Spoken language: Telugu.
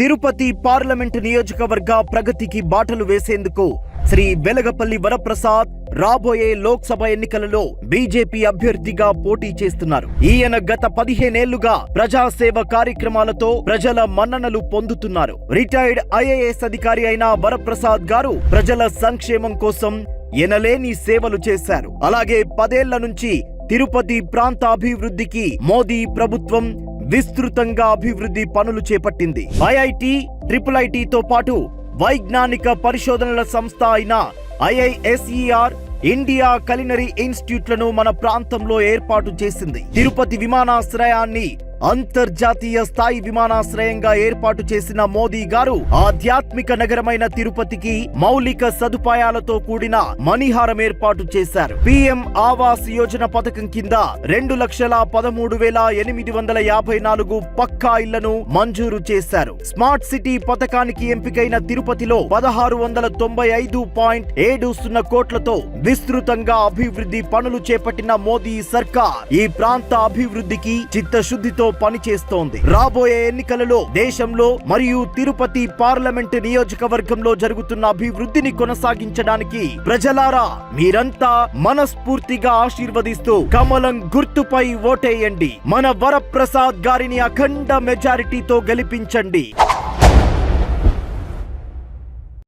తిరుపతి పార్లమెంట్ నియోజకవర్గ ప్రగతికి బాటలు వేసేందుకు శ్రీ వెలగపల్లి వరప్రసాద్ రాబోయే లోక్సభ ఎన్నికలలో బీజేపీ అభ్యర్థిగా పోటీ చేస్తున్నారు. ఈయన గత పదిహేనేళ్ళుగా ప్రజాసేవ కార్యక్రమాలతో ప్రజల మన్ననలు పొందుతున్నారు. రిటైర్డ్ ఐఏఎస్ అధికారి అయిన వరప్రసాద్ గారు ప్రజల సంక్షేమం కోసం ఎనలేని సేవలు చేశారు. అలాగే పదేళ్ళ నుంచి తిరుపతి ప్రాంత అభివృద్ధికి మోదీ ప్రభుత్వం విస్తృతంగా అభివృద్ధి పనులు చేపట్టింది. ఐఐటి ట్రిపుల్ ఐటితో పాటు వైజ్ఞానిక పరిశోధనల సంస్థ అయిన ఐఐఎస్ఈఆర్ ఇండియా కలినరీ ఇన్స్టిట్యూట్లను మన ప్రాంతంలో ఏర్పాటు చేసింది. తిరుపతి విమానాశ్రయాన్ని అంతర్జాతీయ స్థాయి విమానాశ్రయంగా ఏర్పాటు చేసిన మోదీ గారు ఆధ్యాత్మిక నగరమైన తిరుపతికి మౌలిక సదుపాయాలతో కూడిన మణిహారం ఏర్పాటు చేశారు. పిఎం ఆవాస్ యోజన పథకం కింద రెండు లక్షల పదమూడు వేల ఎనిమిది వందల యాభై నాలుగు పక్కా ఇళ్ళను మంజూరు చేశారు. స్మార్ట్ సిటీ పథకానికి ఎంపికైన తిరుపతిలో పదహారు వందల తొంభై ఐదు పాయింట్ ఏడు సున్నా కోట్లతో విస్తృతంగా అభివృద్ధి పనులు చేపట్టిన మోదీ సర్కార్ ఈ ప్రాంత అభివృద్ధికి చిత్తశుద్ధితో పనిచేస్తోంది రాబోయే ఎన్నికలలో దేశంలో మరియు తిరుపతి పార్లమెంట్ నియోజకవర్గంలో జరుగుతున్న అభివృద్ధిని కొనసాగించడానికి ప్రజలారా మీరంతా మనస్ఫూర్తిగా ఆశీర్వదిస్తూ కమలం గుర్తుపై ఓటేయండి. మన వరప్రసాద్ గారిని అఖండ మెజారిటీతో గెలిపించండి.